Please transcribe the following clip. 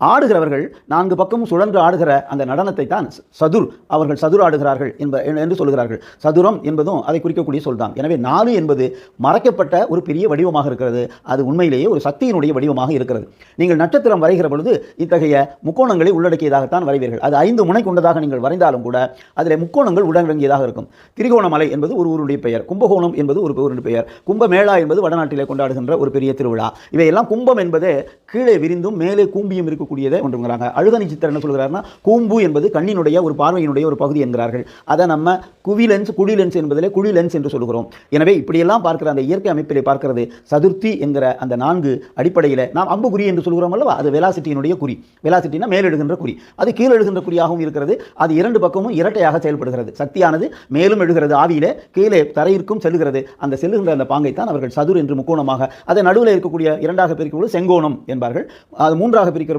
ஆடுகிறவர்கள் நான்கு பக்கமும் சுழன்று ஆடுகிற அந்த நடனத்தை தான் சதுர் அவர்கள் சதுர் ஆடுகிறார்கள் என்ப என்று சொல்கிறார்கள் சதுரம் என்பதும் அதை குறிக்கக்கூடிய சொல் தான் எனவே நாலு என்பது மறைக்கப்பட்ட ஒரு பெரிய வடிவமாக இருக்கிறது. அது உண்மையிலேயே ஒரு சக்தியினுடைய வடிவமாக இருக்கிறது. நீங்கள் நட்சத்திரம் வரைகிற பொழுது இத்தகைய முக்கோணங்களை உள்ளடக்கியதாகத்தான் வரைவீர்கள். அது ஐந்து முனை கொண்டதாக நீங்கள் வரைந்தாலும் கூட அதில் முக்கோணங்கள் உள்ளடங்கியதாக இருக்கும். திரிகோணமலை என்பது ஒரு ஊருடைய பெயர். கும்பகோணம் என்பது ஒரு ஊருடைய பெயர். கும்பமேளா என்பது வடநாட்டிலே கொண்டாடுகின்ற ஒரு பெரிய திருவிழா. இவையெல்லாம் கும்பம் என்பது கீழே விரிந்தும் மேலே கூம்பியும் இருக்கக்கூடியதை ஒன்றுங்கிறாங்க அழுகணி சித்தர் என்ன சொல்கிறாருன்னா கூம்பு என்பது கண்ணினுடைய ஒரு பார்வையினுடைய ஒரு பகுதி என்கிறார்கள். அதை நம்ம குவி லென்ஸ் குழி லென்ஸ் என்பதிலே குழி லென்ஸ் என்று சொல்கிறோம் எனவே இப்படியெல்லாம் பார்க்கிற அந்த இயற்கை அமைப்பிலே பார்க்கிறது சதுர்த்தி என்கிற அந்த நான்கு அடிப்படையில் நாம் அம்புகுறி என்று சொல்கிறோம் அல்லவா? அது வெலாசிட்டியினுடைய குறி. வெலாசிட்டினா மேலெழுகின்ற குறி. அது கீழே எழுகின்ற குறியாகவும் இருக்கிறது. அது இரண்டு பக்கமும் இரட்டையாக செயல்படுகிறது. சக்தியானது மேலும் எழுகிறது. ஆவியிலே கீழே தரையிற்கும் செல்கிறது. அந்த செல்லுகின்ற அந்த பாங்கைத்தான் அவர்கள் சதுர் என்று முக்கோணமாக அதை நடுவில் இருக்கக்கூடிய இரண்டாக பிரிக்கும் செங்கோணம் என்பார்கள். அது மூன்றாக பிரிக்கிற